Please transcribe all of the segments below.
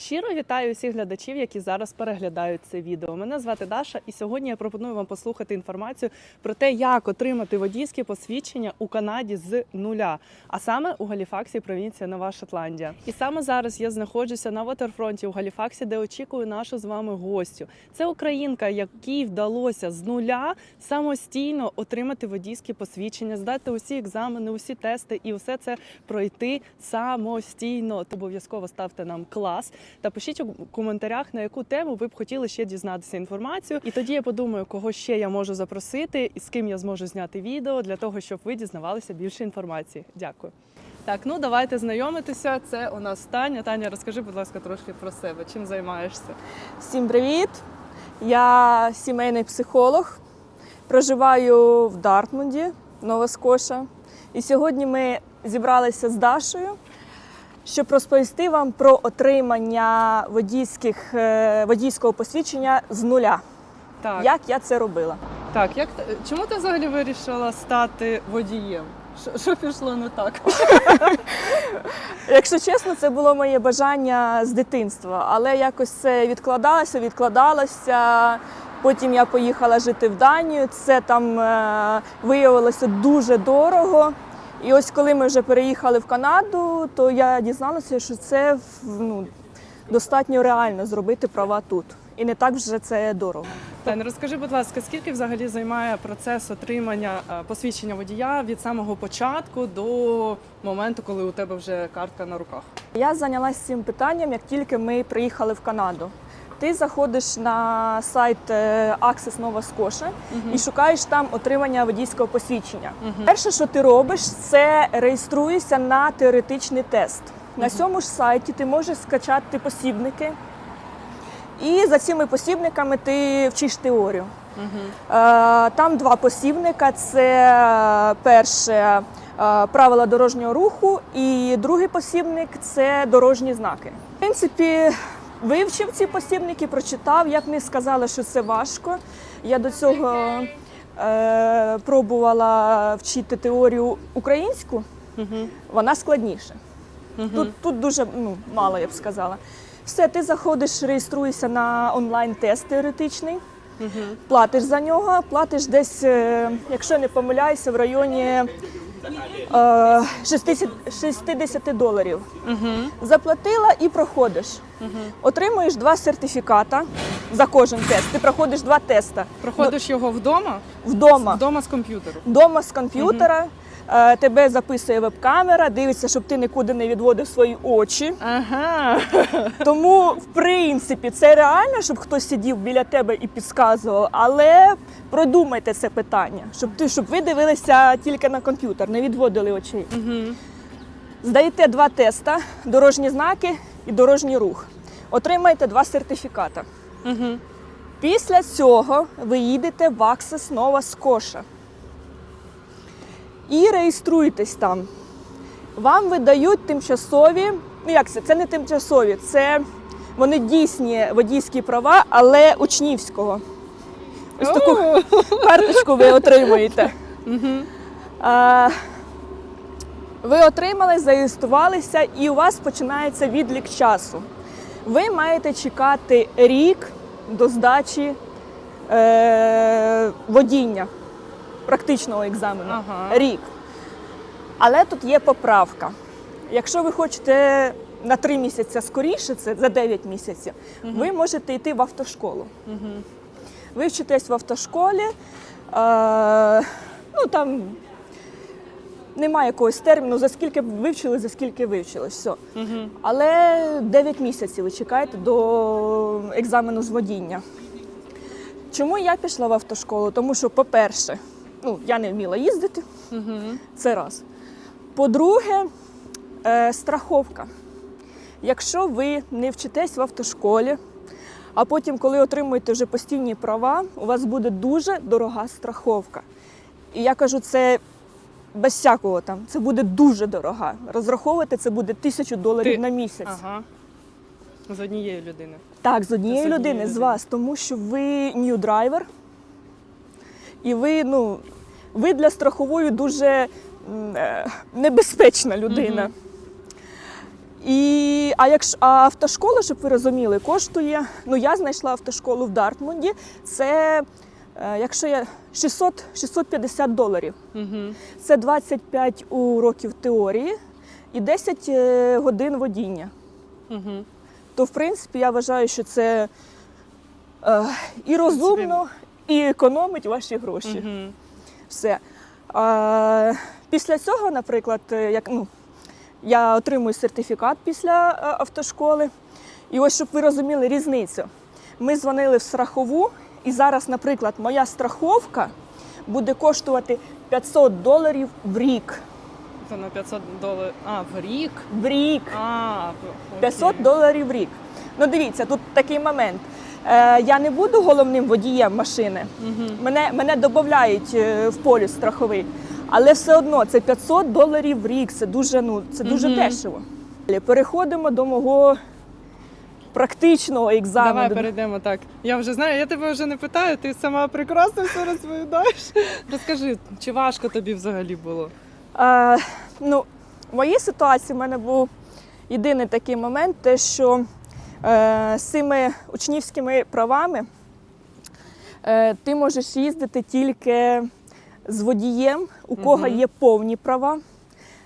Щиро вітаю усіх глядачів, які зараз переглядають це відео. Мене звати Даша, і сьогодні я пропоную вам послухати інформацію про те, як отримати водійське посвідчення у Канаді з нуля, а саме у Галіфаксі, провінція Нова Шотландія. І саме зараз я знаходжуся на Вотерфронті у Галіфаксі, де очікую нашу з вами гостю. Це українка, якій вдалося з нуля самостійно отримати водійське посвідчення, здати усі екзамени, усі тести і все це пройти самостійно. То обов'язково ставте нам клас та пишіть у коментарях, на яку тему ви б хотіли ще дізнатися інформацію. І тоді я подумаю, кого ще я можу запросити і з ким я зможу зняти відео для того, щоб ви дізнавалися більше інформації. Дякую. Так, ну давайте знайомитися. Це у нас Таня. Таня, розкажи, будь ласка, трошки про себе. Чим займаєшся? Всім привіт! Я сімейний психолог, проживаю в Дартмунді, Нова Скоша. І сьогодні ми зібралися з Дашою, щоб розповісти вам про отримання водійських, е, водійського посвідчення з нуля. Так, Як я це робила? так як чому ти взагалі вирішила стати водієм? Що, що пішло не так? Якщо чесно, це було моє бажання з дитинства, але якось це відкладалося, відкладалося. Потім я поїхала жити в Данію. Це там е, виявилося дуже дорого. І ось коли ми вже переїхали в Канаду, то я дізналася, що це ну, достатньо реально зробити права тут. І не так вже це дорого. Таня, розкажи, будь ласка, скільки взагалі займає процес отримання е, посвідчення водія від самого початку до моменту, коли у тебе вже картка на руках? Я зайнялася цим питанням, як тільки ми приїхали в Канаду. Ти заходиш на сайт е, Access Nova Scotia і шукаєш там отримання водійського посвідчення. Перше, що ти робиш, це реєструєшся на теоретичний тест. На цьому ж сайті ти можеш скачати посібники, і за цими посібниками ти вчиш теорію. Е, Там два посібника: це е, перше правила дорожнього руху, і другий посібник це дорожні знаки. В принципі, вивчив ці посібники, прочитав. Я б не сказала, що це важко. Я до цього е, пробувала вчити теорію українську, вона складніша. Тут, тут дуже ну, мало, я б сказала. Все, ти заходиш, реєструєшся на онлайн-тест теоретичний, платиш за нього, платиш десь, е, якщо не помиляюся, в районі е, 60, 60 доларів. Заплатила і проходиш. Отримуєш два сертифіката за кожен тест. Ти проходиш два теста Проходиш його вдома? вдома. Вдома з комп'ютеру. Дома з комп'ютера. е, Тебе записує веб-камера, дивиться, щоб ти нікуди не відводив свої очі. Ага. Тому, в принципі, це реально, щоб хтось сидів біля тебе і підказував, але продумайте це питання, щоб ти, щоб ви дивилися тільки на комп'ютер, не відводили очей. Здаєте два теста: дорожні знаки і дорожній рух. Отримаєте два сертифіката. Після цього ви їдете в Access Nova Scotia і реєструєтесь там. Вам видають тимчасові, ну як це? Це не тимчасові, це вони дійсні водійські права, але учнівського. Ось таку карточку ви отримуєте. А, ви отримали, зареєструвалися, і у вас починається відлік часу. Ви маєте чекати рік до здачі е, водіння, практичного екзамену. Ага. Рік. Але тут є поправка. Якщо ви хочете на 3 місяці скоріше, це за 9 місяців, ви можете йти в автошколу. Ви вчитесь в автошколі, е, ну там немає якогось терміну, за скільки вивчили, за скільки вивчили. Все. Але 9 місяців ви чекаєте до екзамену з водіння. Чому я пішла в автошколу? Тому що, по-перше, ну, я не вміла їздити. Це раз. По-друге, е, страховка. Якщо ви не вчитесь в автошколі, а потім, коли отримуєте вже постійні права, у вас буде дуже дорога страховка. І я кажу, це без всякого там, це буде дуже дорога. Розраховувати це буде тисячу доларів Ти- на місяць. Ага. З однієї людини. Так, з однієї З однієї людини, з людини. вас, тому що ви new driver, і ви, ну, ви для страхової дуже м, е, небезпечна людина. І, а якщо а автошкола, щоб ви розуміли, коштує. Ну, я знайшла автошколу в Дартмунді. Це, якщо я 600, 650 доларів. Угу. Це 25 уроків теорії і 10 е, годин водіння. Угу. То, в принципі, я вважаю, що це е, і розумно, і економить ваші гроші. Угу. Все. А, після цього, наприклад, е, як, ну, я отримую сертифікат після е, автошколи. І ось щоб ви розуміли різницю. Ми дзвонили в страхову, і зараз, наприклад, моя страховка буде коштувати 500 доларів в рік. Це на 500 доларів. А, в рік? В рік. А, окей. 500 доларів в рік. Ну дивіться, тут такий момент. Е, я не буду головним водієм машини. Мгм. Мене, мене додають е, в поліс страховий. Але все одно це 500 доларів в рік. Це дуже, ну, це дуже Мгм. дешево. Переходимо до мого практичного екзамену. Давай перейдемо так. Я вже знаю, я тебе вже не питаю, ти сама прекрасно все розповідаєш. Розкажи, чи важко тобі взагалі було? Е, ну, в моїй ситуації в мене був єдиний такий момент, те, що е, з цими учнівськими правами е, ти можеш їздити тільки з водієм, у кого Мгм. є повні права,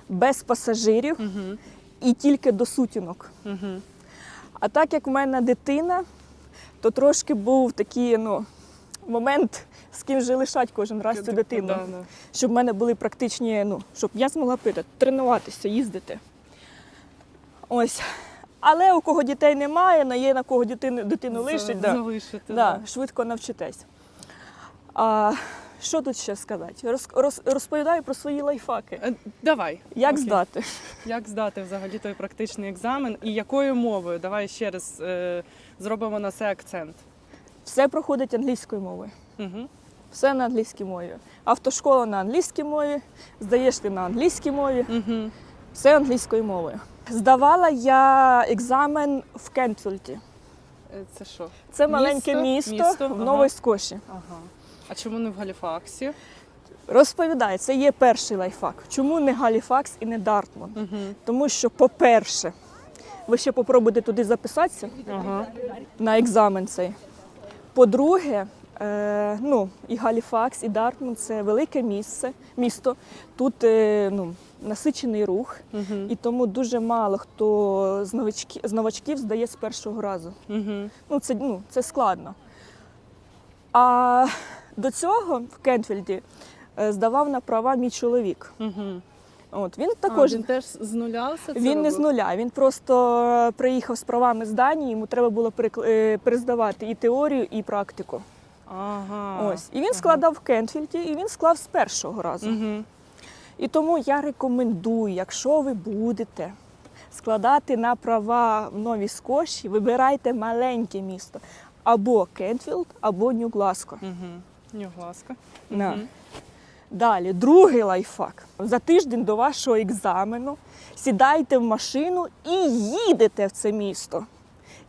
без пасажирів Угу. і тільки до сутінок. Угу. А так як в мене дитина, то трошки був такий ну, момент, з ким же лишать кожен раз цю дитину Да, да. щоб в мене були практичні, ну, щоб я змогла пити, тренуватися, їздити. Ось. Але у кого дітей немає, на є на кого дитину, дитину лишить, да, Залишити. да, швидко навчитесь. А, що тут ще сказати? Роз, роз, розповідаю про свої лайфхаки. Е, Давай. Як Окей. здати? Як здати взагалі той практичний екзамен і якою мовою? Давай ще раз е, зробимо на це акцент. Все проходить англійською мовою. Угу. Все на англійській мові. Автошкола на англійській мові, здаєш ти на англійській мові, Угу. все англійською мовою. Здавала я екзамен в Кентфілді. Це що? Це маленьке Місто? місто, Місто, в ага. Новій Скоші. Ага. А чому не в Галіфаксі? Розповідаю, це є перший лайфхак. Чому не Галіфакс і не Дартмунд? Угу. Тому що, по-перше, ви ще попробуйте туди записатися Ага. на екзамен цей. По-друге, е, ну, і Галіфакс, і Дартмунд це велике місце, місто. Тут е, ну, насичений рух, Угу. і тому дуже мало хто з, новачки, з новачків здає з першого разу. Угу. Ну, це, ну, це складно. А до цього в Кентфілді е, здавав на права мій чоловік. Угу. От, він також а, він теж з нуля все це він не з нуля. Він просто е, приїхав з правами з Данії, йому треба було е, перездавати і теорію, і практику. Ага. Ось. І він складав в Кентфілді, і він склав з першого разу. Угу. І тому я рекомендую, якщо ви будете складати на права в Новій Скоші, вибирайте маленьке місто. Або Кентфілд, або Нью-Гласко. Угу. Нюгласка. На. Далі, другий лайфхак. За тиждень до вашого екзамену сідаєте в машину і їдете в це місто.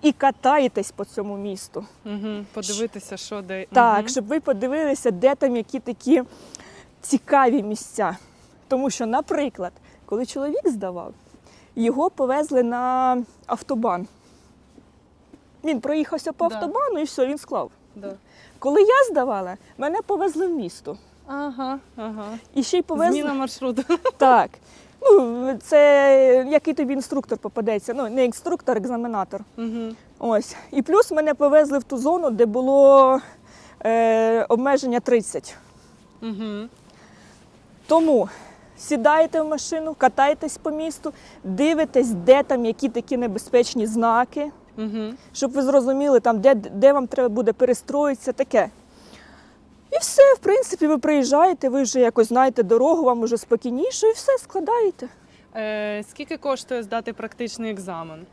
І катаєтесь по цьому місту. Угу. Подивитися, що де. Так, Мгм. щоб ви подивилися, де там які такі цікаві місця. Тому що, наприклад, коли чоловік здавав, його повезли на автобан. Він проїхався по Да. автобану і все, він склав. Да. Коли я здавала, мене повезли в місто. Ага, ага. І ще й повезли. Зміна маршруту. Так. Ну, це який тобі інструктор попадеться. Ну, не інструктор, а екзаменатор. Угу. Ось. І плюс мене повезли в ту зону, де було е, обмеження 30. Угу. Тому сідаєте в машину, катаєтесь по місту, дивитесь, де там які такі небезпечні знаки, Угу. щоб ви зрозуміли, там, де, де вам треба буде перестроїтися, таке. І все, в принципі, ви приїжджаєте, ви вже якось знаєте дорогу, вам вже спокійніше, і все складаєте. Е, скільки коштує здати практичний екзамен?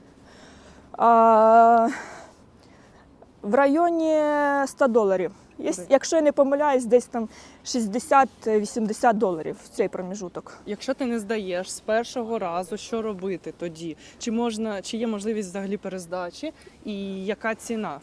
А, в районі 100 доларів. Якщо я не помиляюсь, десь там 60-80 доларів в цей проміжуток. Якщо ти не здаєш з першого разу, що робити тоді? Чи можна, чи є можливість взагалі перездачі, і яка ціна?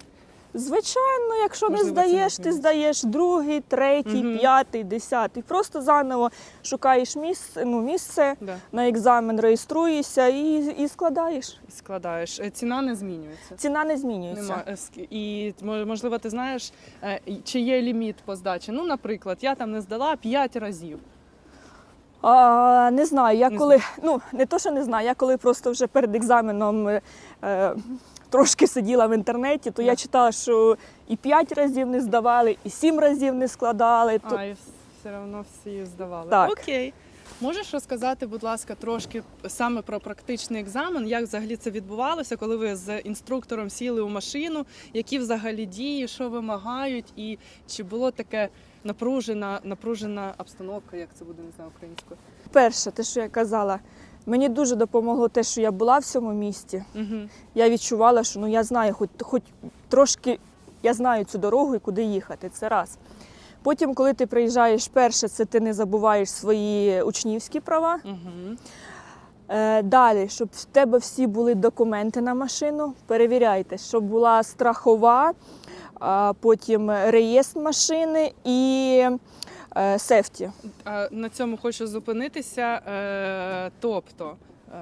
Звичайно, якщо Можливо, не здаєш, ти здаєш другий, третій, Мгм. п'ятий, десятий. Просто заново шукаєш місце, ну, місце Да. на екзамен, реєструєшся і, і складаєш. І складаєш. Е, Ціна не змінюється. Ціна не змінюється. Нема. е, ск- І мо- можливо, ти знаєш, е, і- чи є ліміт по здачі. Ну, наприклад, я там не здала 5 разів. А, не знаю, я Не коли, ну не то, що не знаю, я коли просто вже перед екзаменом е, е, трошки сиділа в інтернеті, то я читала, що і 5 разів не здавали, і 7 разів не складали. То... А, і все одно всі здавали. Так. Окей. Можеш розказати, будь ласка, трошки саме про практичний екзамен, як взагалі це відбувалося, коли ви з інструктором сіли у машину, які взагалі дії, що вимагають, і чи було таке напружена, напружена обстановка, як це буде не знаю українською? Перше, те, що я казала, мені дуже допомогло те, що я була в цьому місті. Угу. Я відчувала, що ну я знаю, хоч, хоч трошки я знаю цю дорогу і куди їхати. Це раз. Потім, коли ти приїжджаєш перше, це ти не забуваєш свої учнівські права. Угу. Е, Далі, щоб в тебе всі були документи на машину, перевіряйте, щоб була страхова, а потім реєстр машини і сефті. На цьому хочу зупинитися. Е, тобто, е,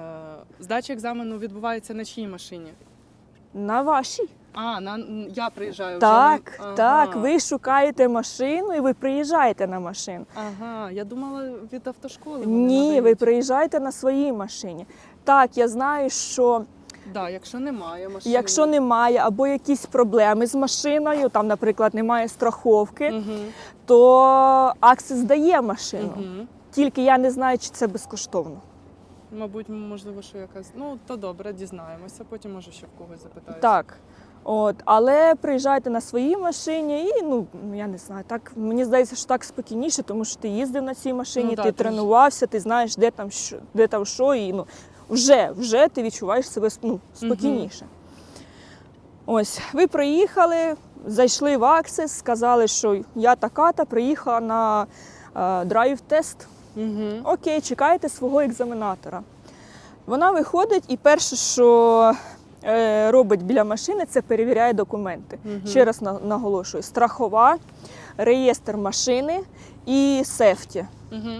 здача екзамену відбувається на чиїй машині? На вашій. А, на я приїжджаю вже Так, Ага. так, ви шукаєте машину і ви приїжджаєте на машину. Ага, я думала від автошколи. Ні, ви приїжджаєте на своїй машині. Так, я знаю, що Да, якщо немає машини. якщо немає або якісь проблеми з машиною, там, наприклад, немає страховки, Угу. то Аксис дає машину. Угу. Тільки я не знаю, чи це безкоштовно. Мабуть, можливо, що якась. Ну, то добре, дізнаємося. Потім може ще в когось запитаю. Так. От, але приїжджайте на своїй машині і ну я не знаю, так мені здається, що так спокійніше, тому що ти їздив на цій машині, Ну ти ж- тренувався, ти знаєш, де там що, де там що, і ну вже, вже ти відчуваєш себе ну, спокійніше. Ось, ви приїхали, зайшли в Аксес, сказали, що я така-та приїхала на е, драйв-тест. Угу. Окей, чекайте свого екзаменатора. Вона виходить і перше, що е, робить біля машини, це перевіряє документи. Мгм. Ще раз на- наголошую: страхова, реєстр машини і сефті. Угу.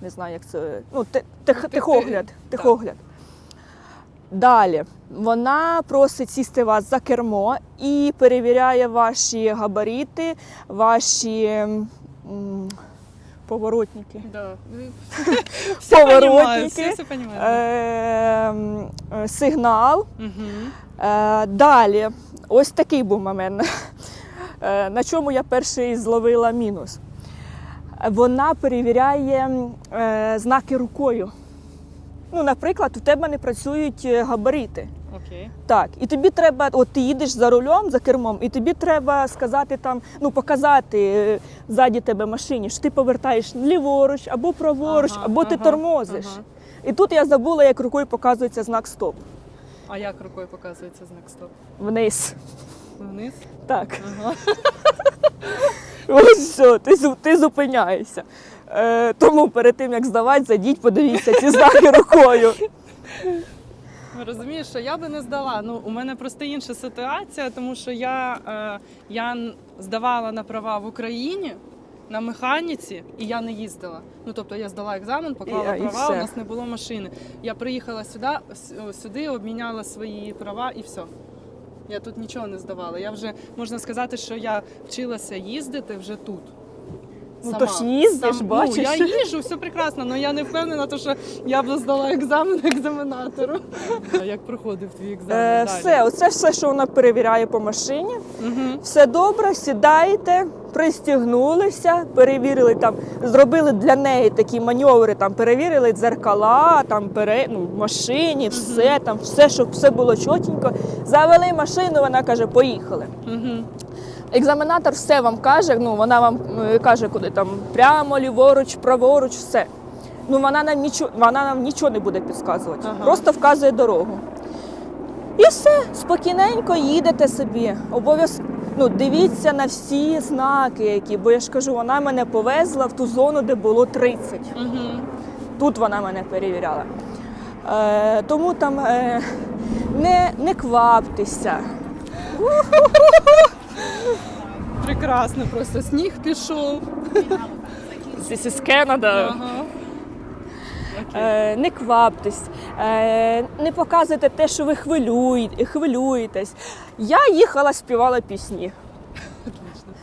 Не знаю, як це. Ну, те- тех- ти- техогляд. техогляд. Далі вона просить сісти вас за кермо і перевіряє ваші габарити, ваші м, поворотники. Да. Все Понимаю, все, все понимаю. Е, м, е, сигнал. Угу. Е, далі, ось такий був момент, е, на чому я перший зловила мінус. Вона перевіряє м, е, знаки рукою. Ну, наприклад, у тебе не працюють е, габарити. Окей. Так, і тобі треба, от ти їдеш за рулем, за кермом, і тобі треба сказати там, ну показати е, ззаді тебе машині, що ти повертаєш ліворуч або праворуч, Ага, або ти ага, тормозиш. ага. І тут я забула, як рукою показується знак стоп. А як рукою показується знак стоп? Вниз. Вниз? Так. Ага. Ось все, ти, ти зупиняєшся. Е, тому перед тим як здавати, зайдіть, подивіться ці знаки рукою. Розумієш, що я би не здала. Ну, у мене просто інша ситуація, тому що я, е, я здавала на права в Україні на механіці, і я не їздила. Ну тобто я здала екзамен, поклала І- і права, у все. нас не було машини. Я приїхала сюди, с- о, сюди, обміняла свої права і все. Я тут нічого не здавала. Я вже можна сказати, що я вчилася їздити вже тут. Ну, Сама. то ж їздиш, Сам- бачиш. Ну, я їжджу, все прекрасно, але я не впевнена, то, що я б здала екзамен екзаменатору. А як проходив твій екзамен? Е, далі? все, оце все, що вона перевіряє по машині. Угу. Все добре, сідаєте, пристігнулися, перевірили там, зробили для неї такі маневри, там перевірили дзеркала, там пере, ну, в машині, все там, все, щоб все було чотенько. Завели машину, вона каже, поїхали. Угу. Екзаменатор все вам каже, ну вона вам е, каже, куди там прямо, ліворуч, праворуч, все. Ну вона нам нічого, вона нам нічого не буде підказувати, Ага. просто вказує дорогу. І все, спокійненько їдете собі. Обов'язково ну, дивіться на всі знаки, які, бо я ж кажу, вона мене повезла в ту зону, де було 30. Угу. Тут вона мене перевіряла. Е, тому там е, не, не кваптеся. Прекрасно, просто сніг пішов. This is Canada. Ага. Е, не кваптесь, е, не показуйте те, що ви хвилює- хвилюєтесь. Я їхала, співала пісні.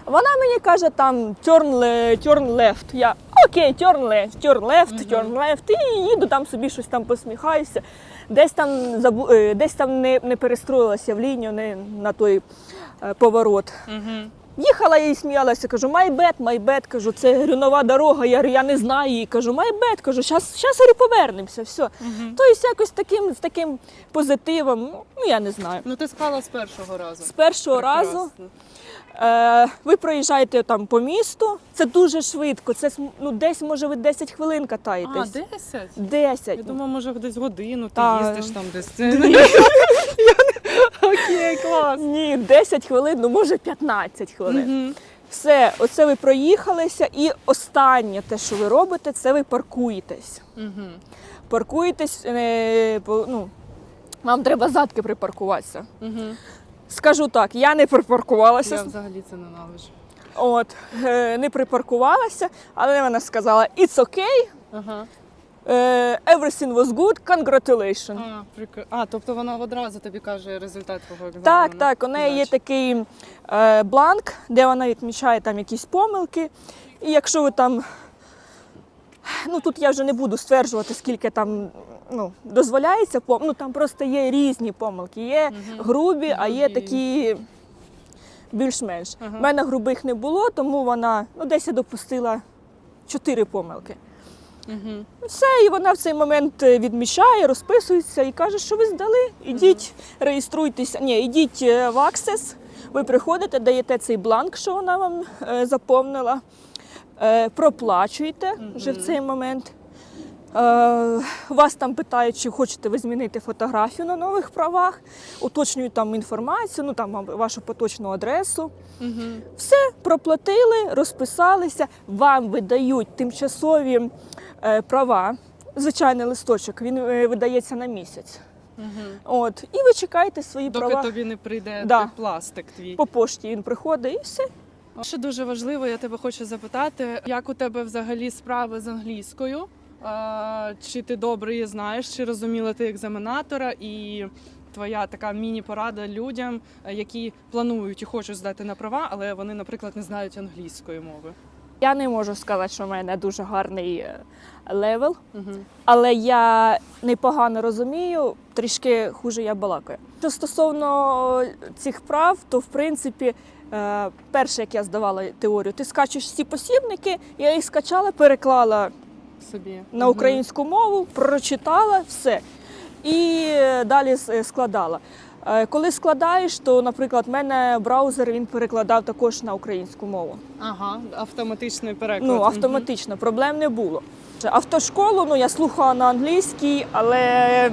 Вона мені каже там turn, le- turn left. Я окей, turn left, turn left, turn left. І їду там собі щось там посміхаюся. Десь там забу... е, десь там не, не перестроїлася в лінію, не на той е, поворот. Мгм. Їхала я і сміялася, кажу, my bad, кажу, це говорю, нова дорога, я, говорю, я не знаю її. Кажу, bad, кажу, щас, щас говорю, повернемося, все. Тобто якось таким, з таким позитивом, ну я не знаю. Ну ти спала з першого разу. З першого разу е, ви проїжджаєте там по місту, це дуже швидко, це ну, десь, може, ви 10 хвилин катаєтесь. А, катаєтесь. 10? 10. Я думаю, може десь годину ти Та. їздиш там десь. Окей, клас. Ні, 10 хвилин, ну може 15 хвилин. Мгм. Все, оце ви проїхалися, і останнє те, що ви робите, це ви паркуєтесь. Мгм. Паркуєтесь, е, ну, вам треба задки припаркуватися. Мгм. Скажу так, я не припаркувалася. Я взагалі це ненавиджу. От, е, не припаркувалася, але вона сказала: It's okay, Ага. Е, everything was good, congratulations. А, прик... а, тобто вона одразу тобі каже результат твого екзамену. Так, так, у неї є такий е, бланк, де вона відмічає там якісь помилки. І якщо ви там, ну тут я вже не буду стверджувати, скільки там ну, дозволяється, пом- ну там просто є різні помилки. Є Мгм. грубі, а є такі більш-менш. У мене грубих не було, тому вона ну, десь я допустила чотири помилки. Мгм. Все, і вона в цей момент е, відмічає, розписується і каже, що ви здали. Ідіть, реєструйтеся. Ні, ідіть е, в Access, ви приходите, даєте цей бланк, що вона вам е, заповнила, е, проплачуєте вже в цей момент. Е, вас там питають, чи хочете ви змінити фотографію на нових правах, уточнюють там інформацію, ну там вашу поточну адресу. Мгм. Все проплатили, розписалися, вам видають тимчасові е, права. Звичайний листочок, він е, видається на місяць. Мгм. От, і ви чекаєте свої Доки права. тобі не прийде Да. пластик твій. По пошті він приходить і все. Ще дуже важливо, я тебе хочу запитати, як у тебе взагалі справи з англійською? Чи ти добре її знаєш, чи розуміла ти екзаменатора і твоя така міні-порада людям, е, які планують і хочуть здати на права, але вони, наприклад, не знають англійської мови. Я не можу сказати, що в мене дуже гарний е, левел, Угу. але я непогано розумію, трішки хуже я балакаю. Що стосовно цих прав, то в принципі, е, перше, як я здавала теорію, ти скачеш всі посібники, я їх скачала, переклала Собі на українську мову, прочитала все і е, далі складала. Е, Коли складаєш, то, наприклад, в мене браузер він перекладав також на українську мову. Ага, автоматичний переклад. Ну, автоматично, проблем не було. Автошколу ну, я слухала на англійській, але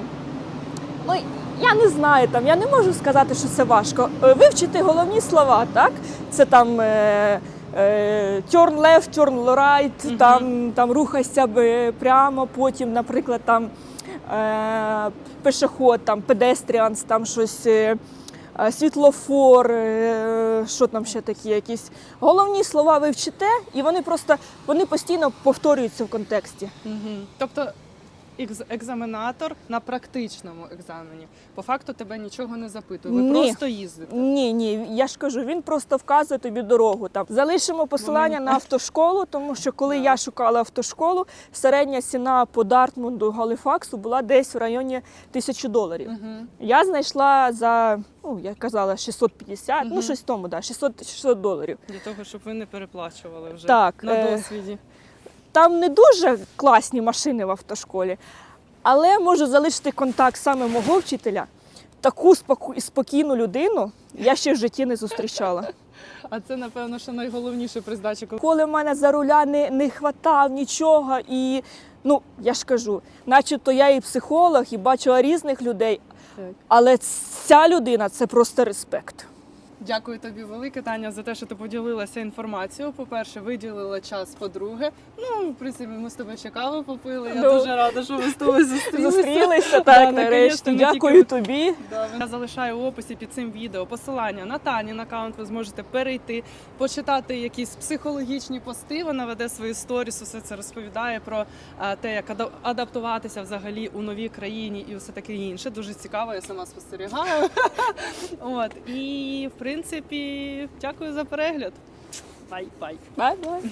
ну, я не знаю, там, я не можу сказати, що це важко. Е, Вивчити головні слова, так? Це там. Е- е, Turn left, turn right, Мгм. там, там рухайся прямо, потім, наприклад, там е, пешеход, там pedestrians, там щось, е, е, світлофор, е, що там ще такі якісь. Головні слова ви вчите, і вони просто вони постійно повторюються в контексті. Мгм. Тобто екзаменатор на практичному екзамені по факту тебе нічого не запитує. Ви Ні. просто їздите. Ні, ні, я ж кажу, він просто вказує тобі дорогу. Там залишимо посилання на автошколу, тому що коли Да. я шукала автошколу, середня ціна по Дартмунду Галіфаксу була десь в районі тисячі доларів. Мгм. Я знайшла за, ну я казала, 650, Мгм. ну щось тому, да, 600, 600 доларів. Для того, щоб ви не переплачували вже Так, на е, досвіді. Там не дуже класні машини в автошколі, але можу залишити контакт саме мого вчителя. Таку споку- спокійну людину я ще в житті не зустрічала. А це, напевно, що найголовніше при здачі коли Коли в мене за руля не, не хватав нічого, і ну я ж кажу, начебто я і психолог, і бачила різних людей, Так. але ця людина це просто респект. Дякую тобі велике, Таня, за те, що ти поділилася інформацією. По-перше, виділила час. По-друге, ну в принципі, ми з тобою ще каву попили. Я Ну. дуже рада, що ми з тобою зустрілися. Зустрілися так, наконець-то, нарешті. не тільки Дякую тобі. Да, Я залишаю в описі під цим відео посилання на Танін аккаунт. Ви зможете перейти, почитати якісь психологічні пости. Вона веде свої сторіс, усе це розповідає про те, як адаптуватися взагалі у новій країні і все таке інше. Дуже цікаво, я сама спостерігаю. От і в принципі, дякую за перегляд. Бай-бай. Бай-бай.